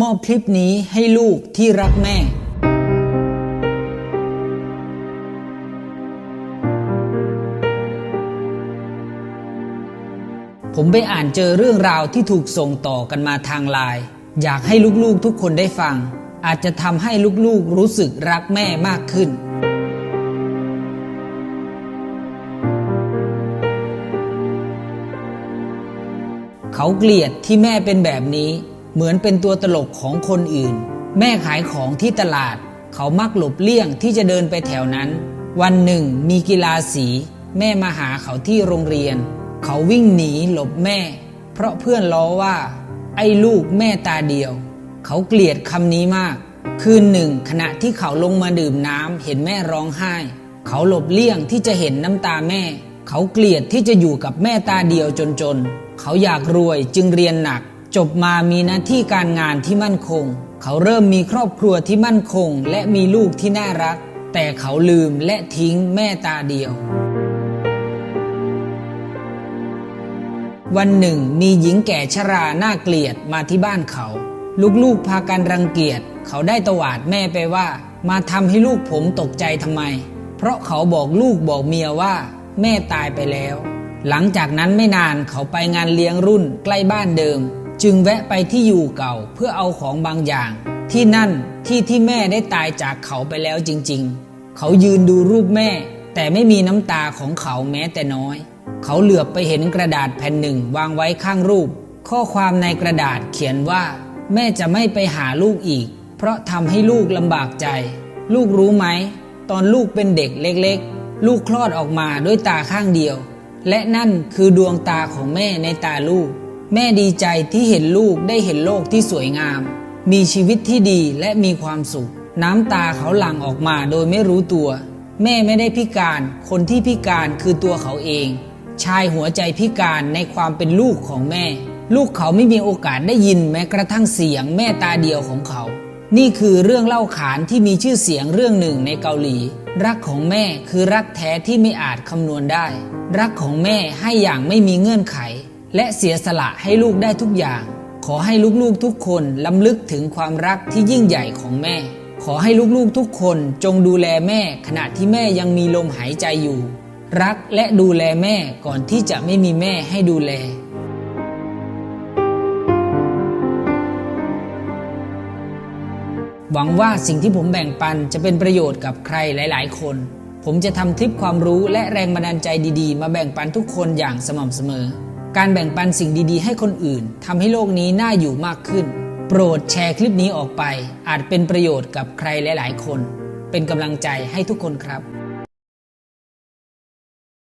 มอบคลิปนี้ให้ลูกที่รักแม่ ผมไปอ่านเจอเรื่องราวที่ถูกส่งต่อกันมาทางไลน์อยากให้ลูกๆทุกคนได้ฟัง อาจจะทำให้ลูกๆรู้สึกรักแม่มากขึ้น เขาเกลียดที่แม่เป็นแบบนี้ เหมือนเป็นตัวตลกของคนอื่น แม่ขายของที่ตลาด เขามักหลบเลี่ยงที่จะเดินไปแถวนั้น วันหนึ่งมีกีฬาสี แม่มาหาเขาที่โรงเรียน เขาวิ่งหนีหลบแม่ เพราะเพื่อนล้อว่า ไอ้ลูกแม่ตาเดียว เขาเกลียดคำนี้มาก คืนหนึ่งขณะที่เขาลงมาดื่มน้ำเห็นแม่ร้องไห้ เขาหลบเลี่ยงที่จะเห็นน้ำตาแม่ เขาเกลียดที่จะอยู่กับแม่ตาเดียวจนๆ เขาอยากรวยจึงเรียนหนัก จบมามีหน้าที่การงานที่มั่นคง เขาเริ่มมีครอบครัวที่มั่นคง และมีลูกที่น่ารัก แต่เขาลืมและทิ้งแม่ตาเดียว วันหนึ่ง มีหญิงแก่ชราหน่าเกลียดมาที่บ้านเขา ลูกๆพากันรังเกียจ เขาได้ตวาดแม่ไปว่า มาทำให้ลูกผมตกใจทำไม เพราะเขาบอกลูกบอกเมียว่า แม่ตายไปแล้ว หลังจากนั้นไม่นานเขาไปงานเลี้ยงรุ่นใกล้บ้านเดิม จึงแวะไปที่อยู่เก่าเพื่อเอาของบางอย่าง ที่นั่นที่ที่แม่ได้ตายจากเขาไปแล้วจริง ๆ เขายืนดูรูปแม่ แต่ไม่มีน้ำตาของเขาแม้แต่น้อย เขาเหลือบไปเห็นกระดาษแผ่นหนึ่งวางไว้ข้างรูป ข้อความในกระดาษเขียนว่า แม่จะไม่ไปหาลูกอีก เพราะทำให้ลูกลำบากใจ ลูกรู้ไหม ตอนลูกเป็นเด็กเล็กๆ ลูกคลอดออกมาด้วยตาข้างเดียว และนั่นคือดวงตาของแม่ในตาลูก แม่ดีใจที่เห็นลูกได้เห็นโลกที่สวยงาม มีชีวิตที่ดีและมีความสุข น้ำตาเขาหลั่งออกมาโดยไม่รู้ตัว แม่ไม่ได้พิการ คนที่พิการคือตัวเขาเอง ชายหัวใจพิการในความเป็นลูกของแม่ ลูกเขาไม่มีโอกาสได้ยินแม้กระทั่งเสียงแม่ตาเดียวของเขา นี่คือเรื่องเล่าขานที่มีชื่อเสียงเรื่องหนึ่งในเกาหลี รักของแม่คือรักแท้ที่ไม่อาจคำนวณได้ รักของแม่ให้อย่างไม่มีเงื่อนไข และเสียสละให้ลูกได้ทุกอย่าง ขอให้ลูกๆทุกคนล้ำลึกถึงความรักที่ยิ่งใหญ่ของแม่ ขอให้ลูกๆทุกคนจงดูแลแม่ขณะที่แม่ยังมีลมหายใจอยู่ รักและดูแลแม่ก่อนที่จะไม่มีแม่ให้ดูแลหวังว่าสิ่งที่ผมแบ่งปันจะเป็นประโยชน์กับใครหลาย ๆ คน ผมจะทำคลิปความรู้และแรงบันดาลใจดี ๆ มาแบ่งปันทุกคนอย่างสม่ำเสมอ การแบ่งปันสิ่งดีๆ ให้คนอื่นทำให้โลกนี้น่าอยู่มากขึ้น โปรดแชร์คลิปนี้ออกไป อาจเป็นประโยชน์กับใครหลาย ๆ คน เป็นกำลังใจให้ทุกคนครับ